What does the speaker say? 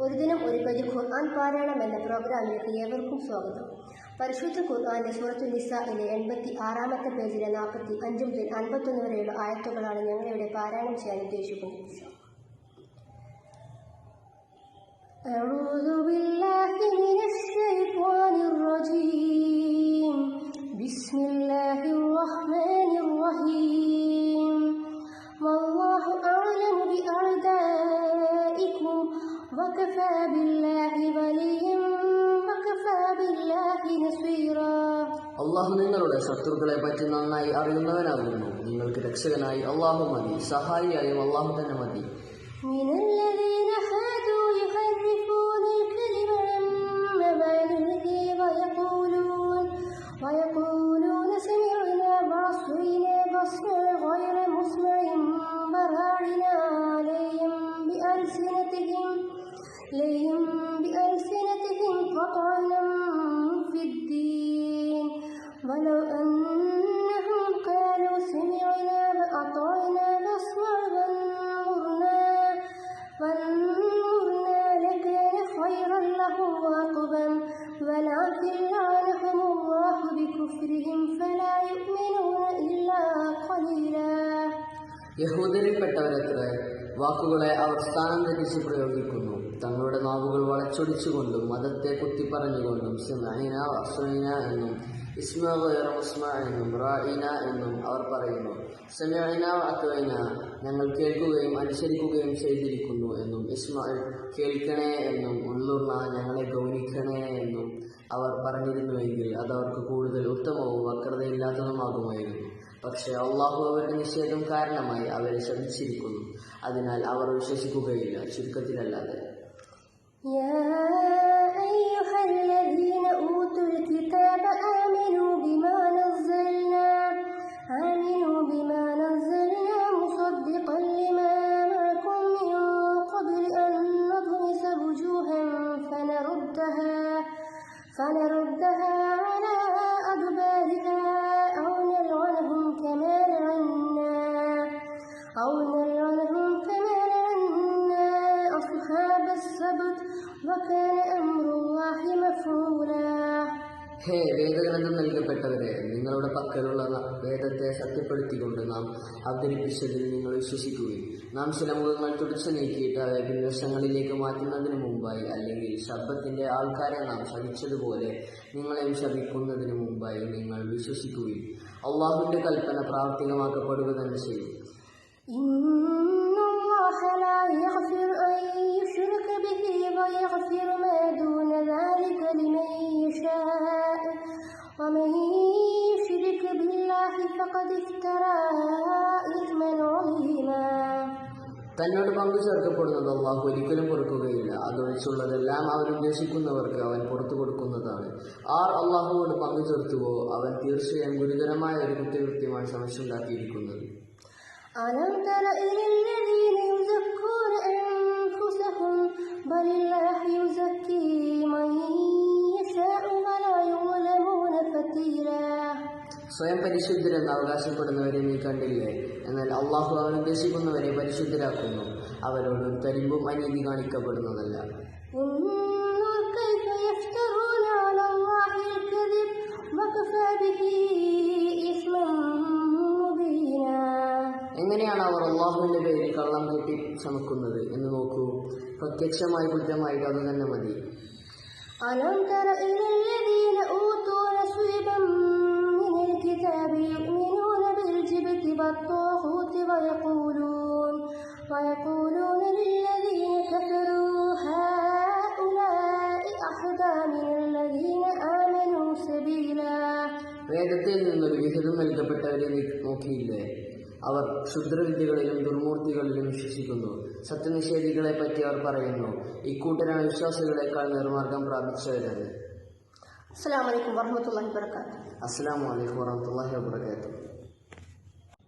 ഒരു ദിനം ഒരു പേജ് ഖുർആൻ പാരായണം എന്ന പ്രോഗ്രാമിലേക്ക് ഏവർക്കും സ്വാഗതം. പരിശുദ്ധ ഖുർആാന്റെ സൂറത്തു നിസായിലെ എൺപത്തി ആറാമത്തെ പേജിലെ നാൽപ്പത്തി അഞ്ച് മുതൽ അൻപത്തൊന്ന് വരെയുള്ള ആയത്തുകളാണ് ഞങ്ങളിവിടെ പാരായണം ചെയ്യാൻ ഉദ്ദേശിക്കുന്നത്. وكفى بالله وليا وكفى بالله نصيرا അള്ളാഹു നിങ്ങളുടെ ശത്രുക്കളെ പറ്റി നന്നായി അറിയുന്നവനാകുന്നു നിങ്ങൾക്ക് രക്ഷകനായി അള്ളാഹു മതി സഹായിയായും അള്ളാഹു തന്നെ മതി من الذين هادوا يحرفون الكلم عن مواضعه ويقولون ويقولون سمعنا وعصينا فاسمع غير مسمع وراعنا عليهم بألسنتهم ليهم بألسنتهم قطعنا في الدين ولو أنهم قالوا سمعنا وأطعنا فاسمع وانظرنا وانظرنا لكان خيرا لهم وأقبم ولكن لعنهم الله بكفرهم فلا يؤمنون إلا قليلا യഹൂദരിൽപ്പെട്ടവരത്ര വാക്കുകളെ അവർ സ്ഥാനം തെറ്റിച്ച് പ്രയോഗിക്കുന്നു. തങ്ങളുടെ നാവുകൾ വളച്ചൊടിച്ചുകൊണ്ടും മതത്തെ കുത്തിപ്പറഞ്ഞുകൊണ്ടും സിമൈന അസ്മൈന എന്നും ഇസ്മ എന്നും റായിന എന്നും അവർ പറയുന്നു. സമയന അത്വൈന ഞങ്ങൾ കേൾക്കുകയും അനുസരിക്കുകയും ചെയ്തിരിക്കുന്നു എന്നും ഇസ്മ കേൾക്കണേ എന്നും ഉള്ളുർണ ഞങ്ങളെ ഗൗനിക്കണേ എന്നും അവർ പറഞ്ഞിരുന്നുവെങ്കിൽ അതവർക്ക് കൂടുതൽ ഉത്തമവും വക്രതയില്ലാത്തതുമാകുമായിരുന്നു. പക്ഷേ അള്ളാഹു അവരുടെ നിഷേധം കാരണമായി അവരെ ശപിച്ചിരിക്കുന്നു അതിനാൽ അവർ വിശ്വസിക്കുകയില്ല ചുരുക്കത്തിലല്ലാതെ يا أيها الذين أوتوا الكتاب آمنوا بما أو نلعنهم كما لعنا أصحاب السبت وكان أمر الله مفعولا ഹേ വേദഗ്രന്ഥം നൽകപ്പെട്ടവരെ നിങ്ങളുടെ പക്കലുള്ള ന- വേദത്തെ സത്യപ്പെടുത്തിക്കൊണ്ട് നാം അവതരിപ്പിച്ചതിൽ നിങ്ങൾ വിശ്വസിക്കുകയും നാം ചില മുഖങ്ങൾ തുടച്ചു നീക്കിയിട്ട് അവയെ പിൻവശങ്ങളിലേക്ക് മാറ്റുന്നതിന് മുമ്പായി അല്ലെങ്കിൽ ശബ്ദത്തിന്റെ ആൾക്കാരെ നാം ശപിച്ചതുപോലെ നിങ്ങളെയും ശപിക്കുന്നതിന് മുമ്പായി നിങ്ങൾ വിശ്വസിക്കുകയും അള്ളാഹുവിന്റെ കൽപ്പന പ്രാവർത്തികമാക്കപ്പെടുക തന്നെ ചെയ്യും إن الله لا يغفر أن يشرك به ويغفر ما دون ذلك لمن يشاء ومن يشرك بالله فقد افترى إثما عظيما തന്നോട് പങ്കു ചേർക്കപ്പെടുന്നത് അള്ളാഹു ഒരിക്കലും പൊറുക്കുകയില്ല അതൊഴിച്ചുള്ളതെല്ലാം അവൻ ഉദ്ദേശിക്കുന്നവർക്ക് അവൻ പുറത്തു കൊടുക്കുന്നതാണ് ആർ അള്ളാഹുവോട് പങ്കു ചേർത്തുവോ അവൻ തീർച്ചയായും ഗുരുതരമായ ഒരു കുറ്റകൃത്യമാണ് സമസ്യണ്ടാക്കിയിരിക്കുന്നത് ألم تر إلى الذين يزكون أنفسهم بل الله يزكي من يشاء ولا يظلمون فتيلا സ്വയം പരിശുദ്ധരെന്ന് അവകാശപ്പെടുന്നവരെ നീ കണ്ടില്ലേ എന്നാൽ അള്ളാഹു അവൻ ഉദ്ദേശിക്കുന്നവരെ പരിശുദ്ധരാക്കുന്നു അവരോട് ഒരു തരിമ്പും അനീതി കാണിക്കപ്പെടുന്നതല്ല انظر كيف يفترون على الله الكذب وكفى به എങ്ങനെയാണ് അവർ അള്ളാഹുവിന്റെ പേരിൽ കള്ളം കെട്ടി ചമക്കുന്നത് എന്ന് നോക്കൂ പ്രത്യക്ഷമായി കുറ്റമായിട്ട് അത് തന്നെ മതി ألم تر إلى الذين أوتوا نصيبا من الكتاب يؤمنون بالجبت والطاغوت ويقولون ويقولون للذين كفروا هؤلاء أهدى من الذين آمنوا سبيلا വേദത്തിൽ നിന്നൊരു വിഹിതം നൽകപ്പെട്ടവരെ നീ നോക്കിയില്ലേ അവർ ക്ഷുദ്രവിദ്യകളിലും ദുർമൂർത്തികളിലും വിശ്വസിക്കുന്നു. സത്യനിഷേധികളെ പറ്റി അവർ പറയുന്നു ഇക്കൂട്ടരാണ് വിശ്വാസികളെക്കാൾ നിർമാർഗം പ്രാപിച്ചവരാണ് അസ്സാം വലൈക്കും വർഹമത്തല്ലാഹി വർക്കാത്തു അസ്സാം വലൈക്കും വാഹമത്തല്ലാഹി